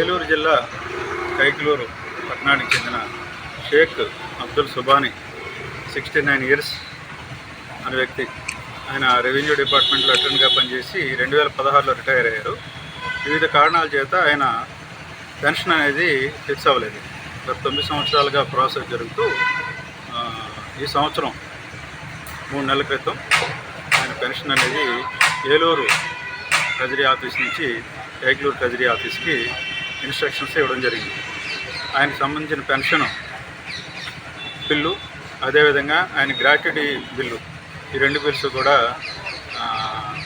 ఏలూరు జిల్లా కైకలూరు పట్టణానికి చెందిన Shaik Abdul Subhani sixty nine years అనే వ్యక్తి. ఆయన రెవెన్యూ డిపార్ట్మెంట్లో అటెండ్గా పనిచేసి రెండు వేల పదహారులో రిటైర్ అయ్యారు. వివిధ కారణాల చేత ఆయన పెన్షన్ అనేది ఫిక్స్ అవ్వలేదు. గత తొమ్మిది సంవత్సరాలుగా ప్రాసెస్ జరుగుతూ ఈ సంవత్సరం మూడు నెలల క్రితం ఆయన పెన్షన్ అనేది ఏలూరు ట్రెజరీ ఆఫీస్ నుంచి ఏగ్లూరు ట్రెజరీ ఆఫీస్కి ఇన్స్ట్రక్షన్స్ ఇవ్వడం జరిగింది. ఆయనకు సంబంధించిన పెన్షన్ బిల్లు అదేవిధంగా ఆయన గ్రాట్యుటీ బిల్లు ఈ రెండు బిల్స్ కూడా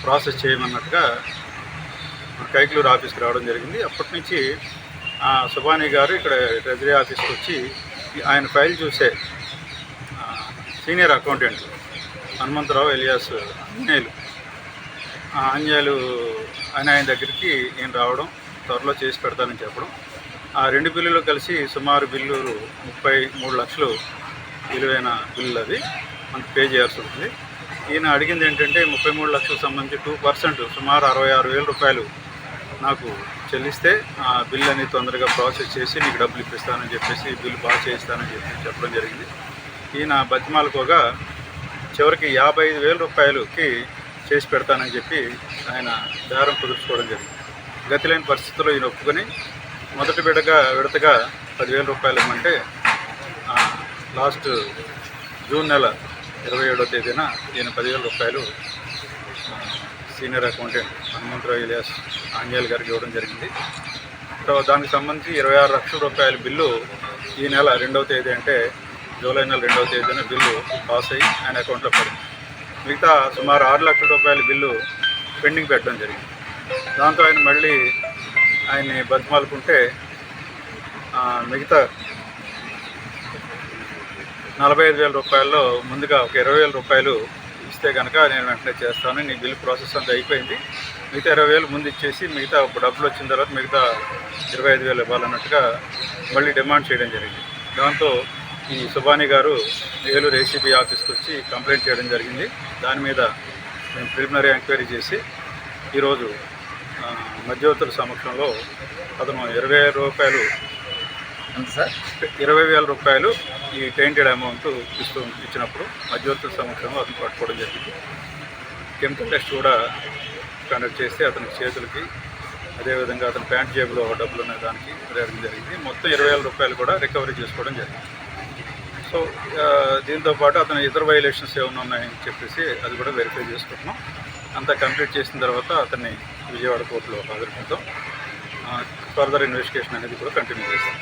ప్రాసెస్ చేయమన్నట్టుగా కైకులూరు ఆఫీస్కి రావడం జరిగింది. అప్పటి నుంచి సుబానీ గారు ఇక్కడ ట్రెజరీ ఆఫీస్కి వచ్చి ఆయన ఫైల్ చూసే senior accountant Hanumantharao alias Anjaneyulu ఆ ఆంజనేయులు అని ఆయన దగ్గరికి నేను రావడం త్వరలో చేసి పెడతానని చెప్పడం. ఆ రెండు బిల్లులు కలిసి సుమారు బిల్లు ముప్పై మూడు లక్షలు విలువైన బిల్లు అది. మనకు పే చేయాల్సి ఉంటుంది. ఈయన అడిగింది ఏంటంటే ముప్పై మూడు లక్షలకు సంబంధించి టూ పర్సెంట్ సుమారు అరవై ఆరు వేల రూపాయలు నాకు చెల్లిస్తే ఆ బిల్ అనేది తొందరగా ప్రాసెస్ చేసి నీకు డబ్బులు ఇప్పిస్తానని చెప్పేసి బిల్లు బాగా చేయిస్తానని చెప్పి చెప్పడం జరిగింది. ఈయన బతిమాలకోగా చివరికి యాభై ఐదు వేల రూపాయలకి చేసి పెడతానని చెప్పి ఆయన దారం కుదుర్చుకోవడం జరిగింది. గతి లేని పరిస్థితుల్లో ఈయన ఒప్పుకొని మొదటి విడగా విడతగా పదివేల రూపాయలు ఇవ్వమంటే లాస్ట్ జూన్ నెల ఇరవై ఏడో తేదీన ఈయన పదివేల రూపాయలు సీనియర్ అకౌంటెంట్ హనుమంతరావు ఇలియాస్ ఆంజల్ గారికి ఇవ్వడం జరిగింది. సో దానికి సంబంధించి ఇరవై ఆరు లక్షల రూపాయల బిల్లు ఈ నెల రెండవ తేదీ అంటే జూలై నెల రెండవ తేదీన బిల్లు పాస్ అయ్యి ఆయన అకౌంట్లో పడింది. మిగతా సుమారు ఆరు లక్షల రూపాయల బిల్లు పెండింగ్ పెట్టడం జరిగింది. దాంతో ఆయన మళ్ళీ ఆయన్ని బతిమాలుకుంటే మిగతా నలభై ఐదు వేల రూపాయల్లో ముందుగా ఒక ఇరవై వేల రూపాయలు ఇస్తే కనుక నేను వెంటనే చేస్తాను. నీ బిల్ ప్రాసెస్ అంతా అయిపోయింది. మిగతా ఇరవై వేలు ముందు ఇచ్చేసి మిగతా ఒక డబ్బులు వచ్చిన తర్వాత మిగతా ఇరవై ఐదు వేలు ఇవ్వాలన్నట్టుగా మళ్ళీ డిమాండ్ చేయడం జరిగింది. దాంతో ఈ సుబానీ గారు ఏలూరు ఏసీబీ ఆఫీస్కి వచ్చి కంప్లైంట్ చేయడం జరిగింది. దాని మీద మేము ప్రిలిమినరీ ఎంక్వైరీ చేసి ఈరోజు మధ్యవర్తుల సమక్షంలో అతను ఇరవై రూపాయలు ఎంత సార్? ఇరవై వేల రూపాయలు ఈ టెయింటెడ్ అమౌంట్ ఇస్తూ ఇచ్చినప్పుడు మధ్యవర్తుల సమక్షంలో అతను పట్టుకోవడం జరిగింది. కెమికల్ టెస్ట్ కూడా కండక్ట్ చేస్తే అతని చేతులకి అదేవిధంగా అతని ప్యాంట్ జేబులో డబ్బులు ఉన్న దానికి జరగడం జరిగింది. మొత్తం ఇరవై వేల రూపాయలు కూడా రికవరీ చేసుకోవడం జరిగింది. సో ఆ, దీంతో పాటు అతను ఇతర వైలేషన్స్ ఏమైనా ఉన్నాయని చెప్పేసి అది కూడా వెరిఫై చేసుకుంటున్నాం. అంతా కంప్లీట్ చేసిన తర్వాత అతన్ని విజయవాడ కోర్టులో హాజరుపెడతాం ఫర్దర్ ఇన్వెస్టిగేషన్ అనేది కూడా కంటిన్యూ చేస్తాం.